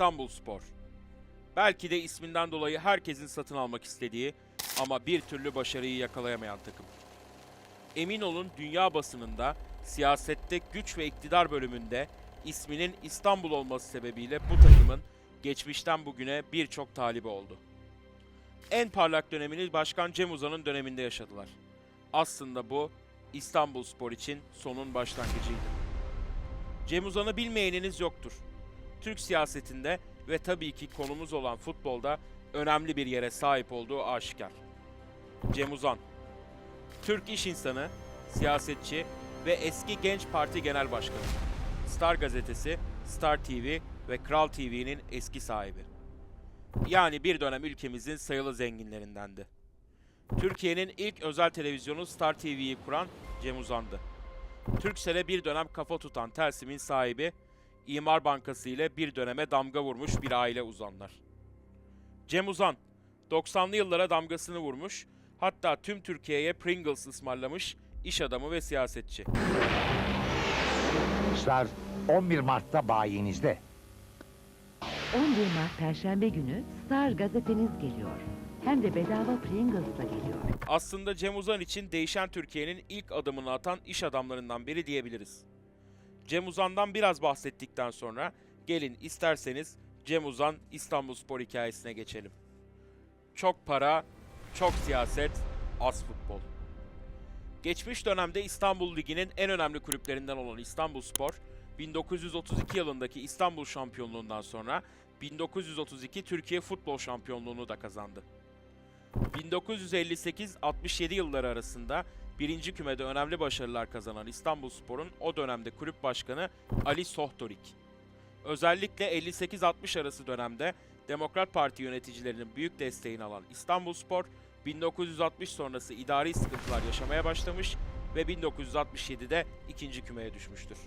İstanbul Spor. Belki de isminden dolayı herkesin satın almak istediği ama bir türlü başarıyı yakalayamayan takım. Emin olun dünya basınında, siyasette güç ve iktidar bölümünde isminin İstanbul olması sebebiyle bu takımın geçmişten bugüne birçok talibi oldu. En parlak dönemini Başkan Cem Uzan'ın döneminde yaşadılar. Aslında bu İstanbul Spor için sonun başlangıcıydı. Cem Uzan'ı bilmeyeniniz yoktur. Türk siyasetinde ve tabii ki konumuz olan futbolda önemli bir yere sahip olduğu aşikar. Cem Uzan, Türk iş insanı, siyasetçi ve eski Genç Parti Genel Başkanı. Star Gazetesi, Star TV ve Kral TV'nin eski sahibi. Yani bir dönem ülkemizin sayılı zenginlerindendi. Türkiye'nin ilk özel televizyonu Star TV'yi kuran Cem Uzan'dı. Turkcell'e bir dönem kafa tutan Telsim'in sahibi, İmar Bankası ile bir döneme damga vurmuş bir aile uzanlar. Cem Uzan, 90'lı yıllara damgasını vurmuş, hatta tüm Türkiye'ye Pringles ısmarlamış iş adamı ve siyasetçi. Star 11 Mart'ta bayinizde. 11 Mart Perşembe günü Star gazeteniz geliyor. Hem de bedava Pringles'la geliyor. Aslında Cem Uzan için değişen Türkiye'nin ilk adımını atan iş adamlarından biri diyebiliriz. Cem Uzan'dan biraz bahsettikten sonra gelin isterseniz Cem Uzan İstanbul Spor hikayesine geçelim. Çok para, çok siyaset, az futbol. Geçmiş dönemde İstanbul Ligi'nin en önemli kulüplerinden olan İstanbul Spor, 1932 yılındaki İstanbul şampiyonluğundan sonra 1932 Türkiye Futbol Şampiyonluğunu da kazandı. 1958-67 yılları arasında birinci kümede önemli başarılar kazanan İstanbulspor'un o dönemde kulüp başkanı Ali Sohtorik. Özellikle 58-60 arası dönemde Demokrat Parti yöneticilerinin büyük desteğini alan İstanbulspor, 1960 sonrası idari sıkıntılar yaşamaya başlamış ve 1967'de ikinci kümeye düşmüştür.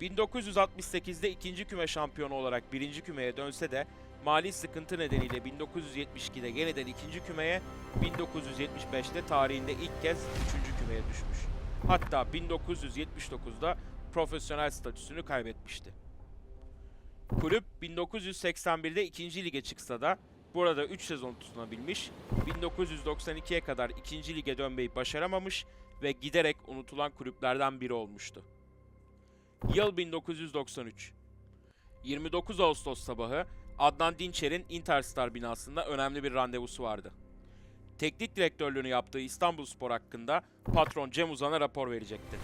1968'de ikinci küme şampiyonu olarak birinci kümeye dönse de mali sıkıntı nedeniyle 1972'de yeniden ikinci kümeye, 1975'te tarihinde ilk kez üçüncü kümeye düşmüş. Hatta 1979'da profesyonel statüsünü kaybetmişti. Kulüp 1981'de ikinci lige çıksa da burada 3 sezon tutunabilmiş, 1992'ye kadar ikinci lige dönmeyi başaramamış ve giderek unutulan kulüplerden biri olmuştu. Yıl 1993. 29 Ağustos sabahı Adnan Dinçer'in Interstar binasında önemli bir randevusu vardı. Teknik direktörlüğünü yaptığı İstanbulspor hakkında patron Cem Uzan'a rapor verecekti.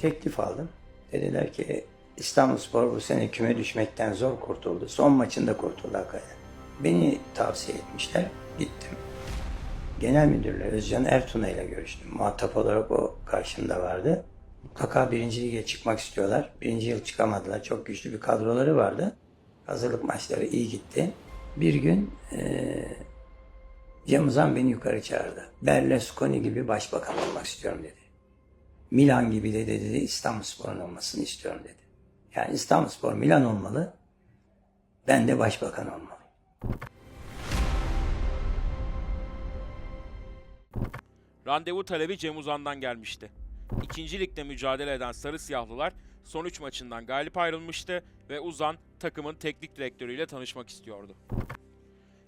teklif aldım. Dediler ki İstanbulspor bu sene küme düşmekten zor kurtuldu. Son maçında kurtuldu hakikaten. Beni tavsiye etmişler. Gittim. Genel müdürle Özcan Ertuna ile görüştüm. Muhatap olarak o karşımda vardı. Mutlaka birinci lige çıkmak istiyorlar. Birinci yıl çıkamadılar. Çok güçlü bir kadroları vardı. Hazırlık maçları iyi gitti. Bir gün eee Cem Uzan beni yukarı çağırdı. Berlusconi gibi başbakan olmak istiyorum dedi. Milan gibi de dedi İstanbulspor'un olmasını istiyorum dedi. Yani İstanbulspor Milan olmalı. Ben de başbakan olmalıyım. Randevu talebi Cem Uzan'dan gelmişti. İkinci ligde mücadele eden Sarı Siyahlılar son 3 maçından galip ayrılmıştı ve Uzan takımın teknik direktörüyle tanışmak istiyordu.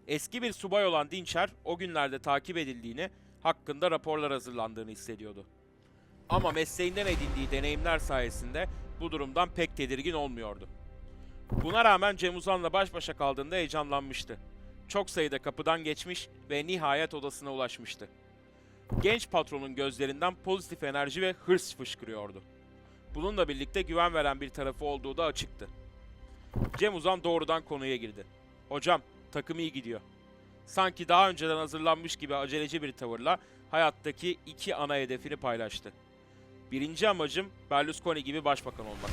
Eski bir subay olan Dinçer o günlerde takip edildiğini, hakkında raporlar hazırlandığını hissediyordu. Ama mesleğinden edindiği deneyimler sayesinde bu durumdan pek tedirgin olmuyordu. Buna rağmen Cem Uzan'la baş başa kaldığında heyecanlanmıştı. Çok sayıda kapıdan geçmiş ve nihayet odasına ulaşmıştı. Genç patronun gözlerinden pozitif enerji ve hırs fışkırıyordu. Bununla birlikte güven veren bir tarafı olduğu da açıktı. Cem Uzan doğrudan konuya girdi. Hocam, takım iyi gidiyor. Sanki daha önceden hazırlanmış gibi aceleci bir tavırla hayattaki iki ana hedefini paylaştı. Birinci amacım Berlusconi gibi başbakan olmak.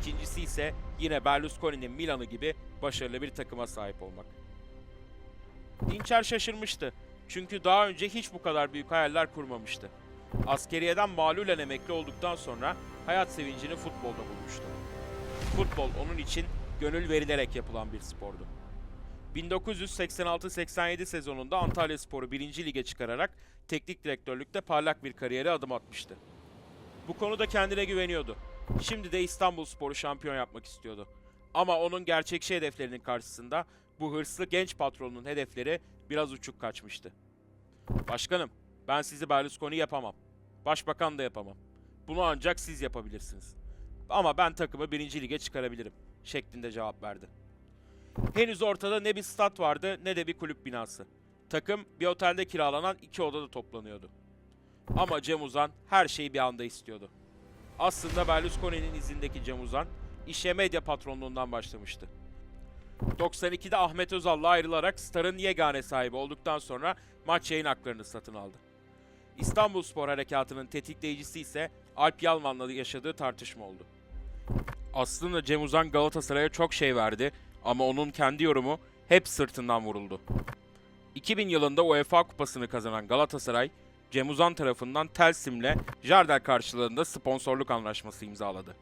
İkincisi ise yine Berlusconi'nin Milan'ı gibi başarılı bir takıma sahip olmak. Dinçer şaşırmıştı. Çünkü daha önce hiç bu kadar büyük hayaller kurmamıştı. Askeriyeden malulen emekli olduktan sonra hayat sevincini futbolda bulmuştu. Futbol onun için gönül verilerek yapılan bir spordu. 1986-87 sezonunda Antalya Sporu 1. Lige çıkararak teknik direktörlükte parlak bir kariyere adım atmıştı. Bu konuda kendine güveniyordu. Şimdi de İstanbul Spor'u şampiyon yapmak istiyordu. Ama onun gerçekçi hedeflerinin karşısında bu hırslı genç patronun hedefleri biraz uçuk kaçmıştı. Başkanım, ben sizi Berlusconi yapamam. Başbakan da yapamam. Bunu ancak siz yapabilirsiniz. Ama ben takımı birinci lige çıkarabilirim şeklinde cevap verdi. Henüz ortada ne bir stat vardı ne de bir kulüp binası. Takım bir otelde kiralanan iki odada toplanıyordu. Ama Cem Uzan her şeyi bir anda istiyordu. Aslında Berlusconi'nin izindeki Cem Uzan işe medya patronluğundan başlamıştı. 92'de Ahmet Özal'la ayrılarak Star'ın yegane sahibi olduktan sonra maç yayın haklarını satın aldı. İstanbul Spor Harekatı'nın tetikleyicisi ise Alp Yalman'la yaşadığı tartışma oldu. Aslında Cem Uzan Galatasaray'a çok şey verdi ama onun kendi yorumu hep sırtından vuruldu. 2000 yılında UEFA Kupası'nı kazanan Galatasaray, Cem Uzan tarafından Telsim'le Jardel karşılığında sponsorluk anlaşması imzaladı.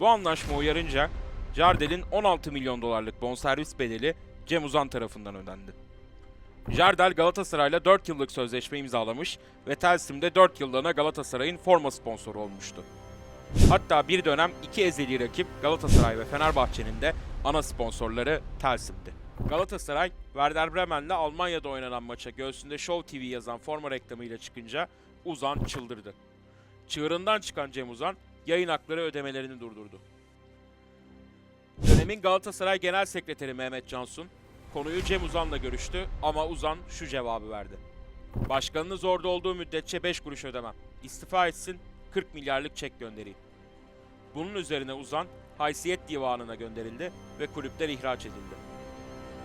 Bu anlaşma uyarınca Jardel'in 16 milyon dolarlık bonservis bedeli Cem Uzan tarafından ödendi. Jardel Galatasaray'la 4 yıllık sözleşme imzalamış ve Telsim'de 4 yıllığına Galatasaray'ın forma sponsoru olmuştu. Hatta bir dönem iki ezeli rakip Galatasaray ve Fenerbahçe'nin de ana sponsorları Telsim'di. Galatasaray, Werder Bremen'le Almanya'da oynanan maça göğsünde Show TV yazan forma reklamıyla çıkınca Uzan çıldırdı. Çığırından çıkan Cem Uzan, yayın hakları ödemelerini durdurdu. Dönemin Galatasaray Genel Sekreteri Mehmet Cansun, konuyu Cem Uzan'la görüştü ama Uzan şu cevabı verdi. Başkanınız orada olduğu müddetçe 5 kuruş ödemem. İstifa etsin, 40 milyarlık çek göndereyim. Bunun üzerine Uzan, haysiyet divanına gönderildi ve kulüpten ihraç edildi.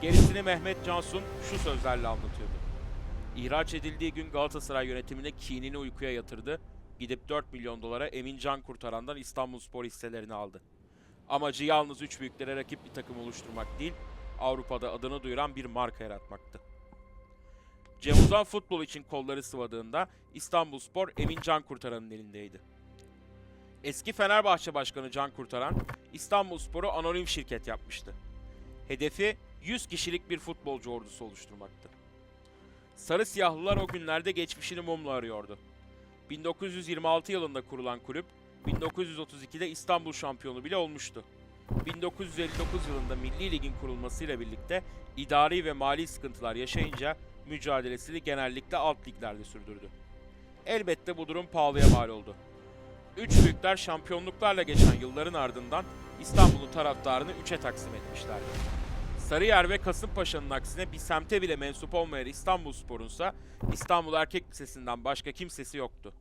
Gerisini Mehmet Cansun şu sözlerle anlatıyordu. İhraç edildiği gün Galatasaray yönetimine kinini uykuya yatırdı. Gidip 4 milyon dolara Emin Can Kurtaran'dan İstanbul Spor hisselerini aldı. Amacı yalnız üç büyüklere rakip bir takım oluşturmak değil, Avrupa'da adını duyuran bir marka yaratmaktı. Cem Uzan futbol için kolları sıvadığında İstanbul Spor Emin Can Kurtaran'ın elindeydi. Eski Fenerbahçe Başkanı Can Kurtaran, İstanbul Spor'u anonim şirket yapmıştı. Hedefi 100 kişilik bir futbolcu ordusu oluşturmaktı. Sarı siyahlılar o günlerde geçmişini mumla arıyordu. 1926 yılında kurulan kulüp, 1932'de İstanbul şampiyonu bile olmuştu. 1959 yılında Milli Lig'in kurulmasıyla birlikte idari ve mali sıkıntılar yaşayınca mücadelesini genellikle alt liglerde sürdürdü. Elbette bu durum pahalıya mal oldu. Üç büyükler şampiyonluklarla geçen yılların ardından İstanbul'un taraftarını üçe taksim etmişlerdi. Sarıyer ve Kasımpaşa'nın aksine bir semte bile mensup olmayan İstanbul Spor'unsa İstanbul Erkek Lisesi'nden başka kimsesi yoktu.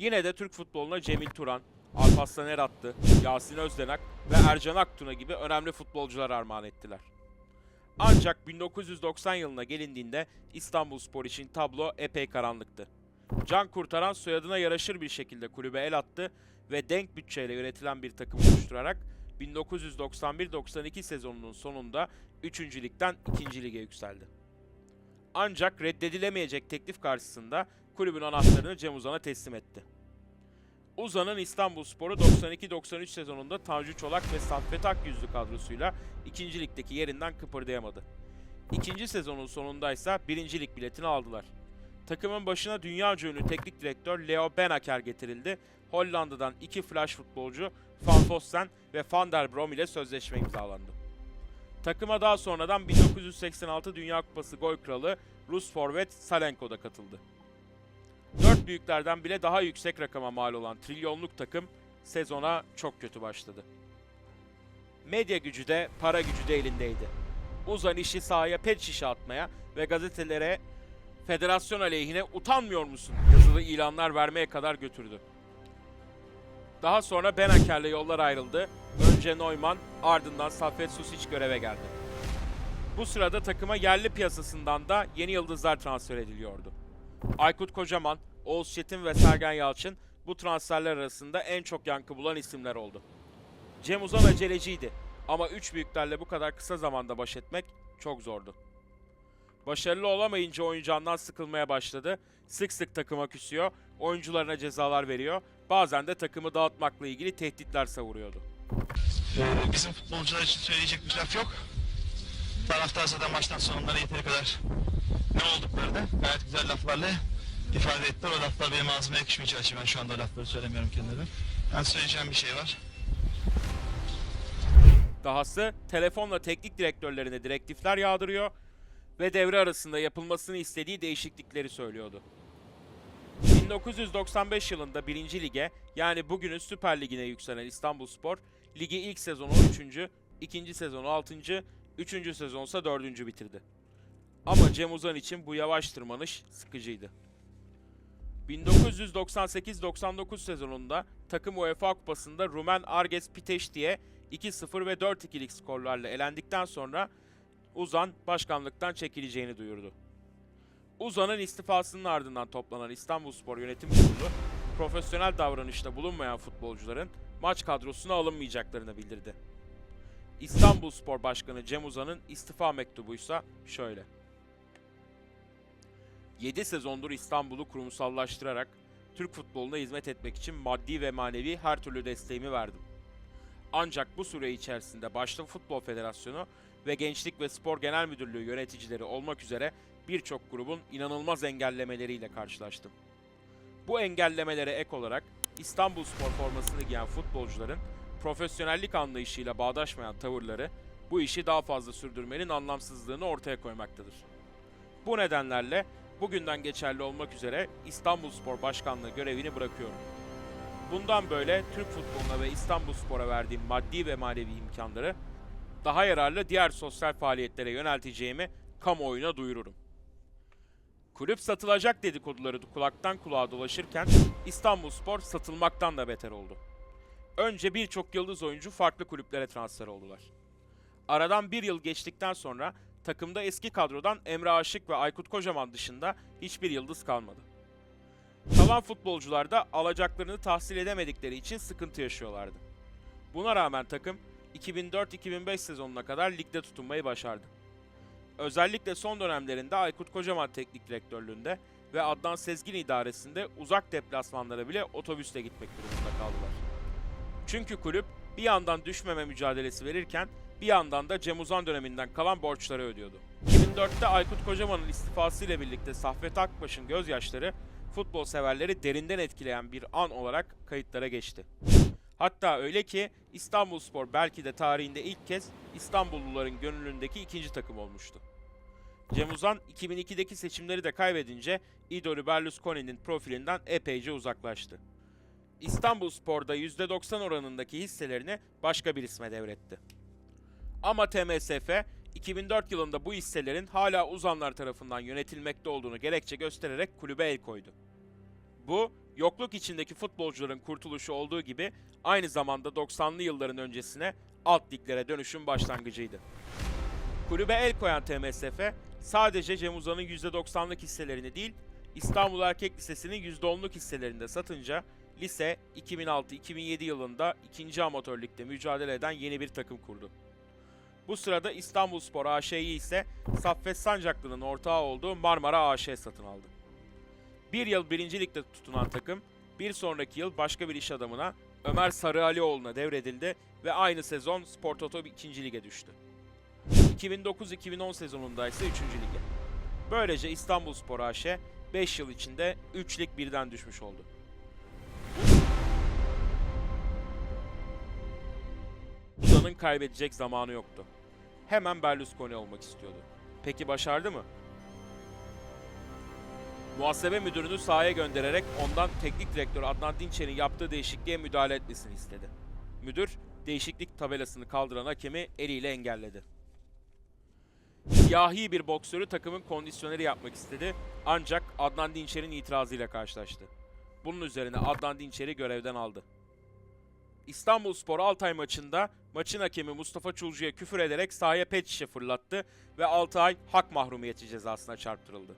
Yine de Türk futboluna Cemil Turan, Alparslan Eratlı, Yasin Özdenak ve Ercan Aktuna gibi önemli futbolcular armağan ettiler. Ancak 1990 yılına gelindiğinde İstanbul Spor için tablo epey karanlıktı. Can Kurtaran soyadına yaraşır bir şekilde kulübe el attı ve denk bütçeyle yönetilen bir takım oluşturarak 1991-92 sezonunun sonunda 3. ligden 2. lige yükseldi. Ancak reddedilemeyecek teklif karşısında kulübün anahtarını Cem Uzan'a teslim etti. Uzan'ın İstanbul Sporu 92-93 sezonunda Tanju Çolak ve Saffet Akyüzlü kadrosuyla 2. ligdeki yerinden kıpırdayamadı. İkinci sezonun sonunda ise 1. lig biletini aldılar. Takımın başına dünya ünlü teknik direktör Leo Benaker getirildi. Hollanda'dan iki flash futbolcu Van Fossen ve Van der Brom ile sözleşme imzalandı. Takıma daha sonradan 1986 Dünya Kupası gol kralı Rus forvet Salenko da katıldı. Büyüklerden bile daha yüksek rakama mal olan trilyonluk takım sezona çok kötü başladı. Medya gücü de para gücü de elindeydi. Uzan işi sahaya pet şişe atmaya ve gazetelere federasyon aleyhine utanmıyor musun yazılı ilanlar vermeye kadar götürdü. Daha sonra Benaker'le yollar ayrıldı. Önce Neumann, ardından Saffet Susic göreve geldi. Bu sırada takıma yerli piyasasından da yeni yıldızlar transfer ediliyordu. Aykut Kocaman, Oğuz Çetin ve Sergen Yalçın bu transferler arasında en çok yankı bulan isimler oldu. Cem Uzan aceleciydi ama üç büyüklerle bu kadar kısa zamanda baş etmek çok zordu. Başarılı olamayınca oyuncağından sıkılmaya başladı. Sık sık takıma küsüyor, oyuncularına cezalar veriyor, bazen de takımı dağıtmakla ilgili tehditler savuruyordu. Ee, bizim futbolcular için söyleyecek bir laf yok. Taraftar zaten baştan sona onlara yeteri kadar ne olduklarını gayet güzel laflarla ifade ettiler. O laflar benim ağzıma yakışmayacağı için ben şu anda lafları söylemiyorum kendilerine. Ben söyleyeceğim bir şey var. Dahası telefonla teknik direktörlerine direktifler yağdırıyor ve devre arasında yapılmasını istediği değişiklikleri söylüyordu. 1995 yılında 1. lige yani bugünün Süper Ligi'ne yükselen İstanbulspor, ligi ilk sezonu 13. ikinci sezonu 6. üçüncü sezonsa 4. bitirdi. Ama Cem Uzan için bu yavaş tırmanış sıkıcıydı. 1998-99 sezonunda takım UEFA Kupası'nda Rumen Arges Pitești'ye 2-0 ve 4-2'lik skorlarla elendikten sonra Uzan başkanlıktan çekileceğini duyurdu. Uzan'ın istifasının ardından toplanan İstanbulspor Yönetim Kurulu, profesyonel davranışta bulunmayan futbolcuların maç kadrosuna alınmayacaklarını bildirdi. İstanbulspor Başkanı Cem Uzan'ın istifa mektubuysa şöyle. 7 sezondur İstanbul'u kurumsallaştırarak Türk futboluna hizmet etmek için maddi ve manevi her türlü desteğimi verdim. Ancak bu süre içerisinde başta Futbol Federasyonu ve Gençlik ve Spor Genel Müdürlüğü yöneticileri olmak üzere birçok grubun inanılmaz engellemeleriyle karşılaştım. Bu engellemelere ek olarak İstanbul Spor formasını giyen futbolcuların profesyonellik anlayışıyla bağdaşmayan tavırları bu işi daha fazla sürdürmenin anlamsızlığını ortaya koymaktadır. Bu nedenlerle bugünden geçerli olmak üzere İstanbul Spor Başkanlığı görevini bırakıyorum. Bundan böyle Türk futboluna ve İstanbul Spor'a verdiğim maddi ve manevi imkanları daha yararlı diğer sosyal faaliyetlere yönelteceğimi kamuoyuna duyururum. Kulüp satılacak dedikoduları kulaktan kulağa dolaşırken İstanbulspor satılmaktan da beter oldu. Önce birçok yıldız oyuncu farklı kulüplere transfer oldular. Aradan bir yıl geçtikten sonra takımda eski kadrodan Emre Aşık ve Aykut Kocaman dışında hiçbir yıldız kalmadı. Kalan futbolcular da alacaklarını tahsil edemedikleri için sıkıntı yaşıyorlardı. Buna rağmen takım 2004-2005 sezonuna kadar ligde tutunmayı başardı. Özellikle son dönemlerinde Aykut Kocaman teknik direktörlüğünde ve Adnan Sezgin idaresinde uzak deplasmanlara bile otobüsle gitmek durumunda kaldılar. Çünkü kulüp bir yandan düşmeme mücadelesi verirken bir yandan da Cem Uzan döneminden kalan borçları ödüyordu. 2004'te Aykut Kocaman'ın istifası ile birlikte Saffet Akbaş'ın gözyaşları futbol severleri derinden etkileyen bir an olarak kayıtlara geçti. Hatta öyle ki İstanbulspor belki de tarihinde ilk kez İstanbulluların gönlündeki ikinci takım olmuştu. Cem Uzan 2002'deki seçimleri de kaybedince idolü Berlusconi'nin profilinden epeyce uzaklaştı. İstanbulspor'da %90 oranındaki hisselerini başka bir isme devretti. Ama TMSF 2004 yılında bu hisselerin hala uzanlar tarafından yönetilmekte olduğunu gerekçe göstererek kulübe el koydu. Bu, yokluk içindeki futbolcuların kurtuluşu olduğu gibi aynı zamanda 90'lı yılların öncesine alt liglere dönüşün başlangıcıydı. Kulübe el koyan TMSF sadece Cem Uzan'ın %90'lık hisselerini değil, İstanbul Erkek Lisesi'nin %10'luk hisselerini de satınca lise 2006-2007 yılında 2. amatör ligde mücadele eden yeni bir takım kurdu. Bu sırada İstanbulspor AŞ'yi ise Saffet Sancaklı'nın ortağı olduğu Marmara AŞ satın aldı. Bir yıl birinci ligde tutunan takım, bir sonraki yıl başka bir iş adamına Ömer Sarıalioğlu'na devredildi ve aynı sezon Spor Toto 2. lige düştü. 2009-2010 sezonunda ise 3. lige. Böylece İstanbulspor AŞ 5 yıl içinde 3 lig birden düşmüş oldu. Uzan'ın kaybedecek zamanı yoktu. Hemen Berlusconi olmak istiyordu. Peki başardı mı? Muhasebe müdürünü sahaya göndererek ondan teknik direktör Adnan Dinçer'in yaptığı değişikliğe müdahale etmesini istedi. Müdür, değişiklik tabelasını kaldıran hakemi eliyle engelledi. Siyahi bir boksörü takımın kondisyoneri yapmak istedi ancak Adnan Dinçer'in itirazıyla karşılaştı. Bunun üzerine Adnan Dinçer'i görevden aldı. İstanbulspor Altay maçında maçın hakemi Mustafa Çulcu'ya küfür ederek sahaya pet şişe fırlattı ve Altay hak mahrumiyeti cezasına çarptırıldı.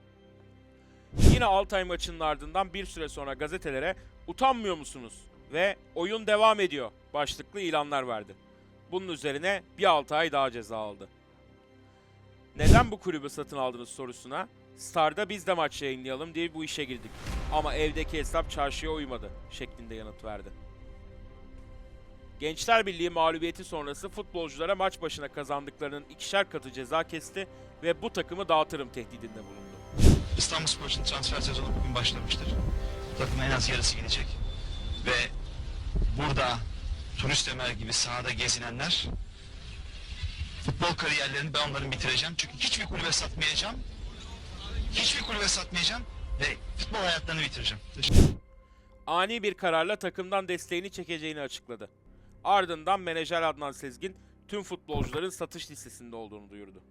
Yine Altay maçının ardından bir süre sonra gazetelere utanmıyor musunuz ve oyun devam ediyor başlıklı ilanlar verdi. Bunun üzerine bir 6 ay daha ceza aldı. Neden bu kulübü satın aldınız sorusuna Star'da biz de maç yayınlayalım diye bu işe girdik. Ama evdeki hesap çarşıya uymadı şeklinde yanıt verdi. Gençler Birliği mağlubiyeti sonrası futbolculara maç başına kazandıklarının ikişer katı ceza kesti ve bu takımı dağıtırım tehdidinde bulundu. İstanbulspor için transfer sezonu bugün başlamıştır. Takımın en az yarısı gidecek. Ve burada turist Ömer gibi sahada gezinenler futbol kariyerlerini ben onların bitireceğim. Çünkü hiçbir kulübe satmayacağım. Hiçbir kulübe satmayacağım ve futbol hayatlarını bitireceğim. ani bir kararla takımdan desteğini çekeceğini açıkladı. Ardından menajer Adnan Sezgin tüm futbolcuların satış listesinde olduğunu duyurdu.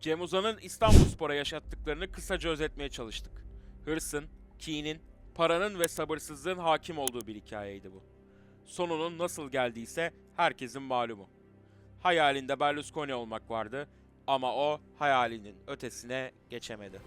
Cem Uzan'ın İstanbulspor'a yaşattıklarını kısaca özetmeye çalıştık. Hırsın, kinin, paranın ve sabırsızlığın hakim olduğu bir hikayeydi bu. Sonunun nasıl geldiyse herkesin malumu. Hayalinde Berlusconi olmak vardı ama o hayalinin ötesine geçemedi.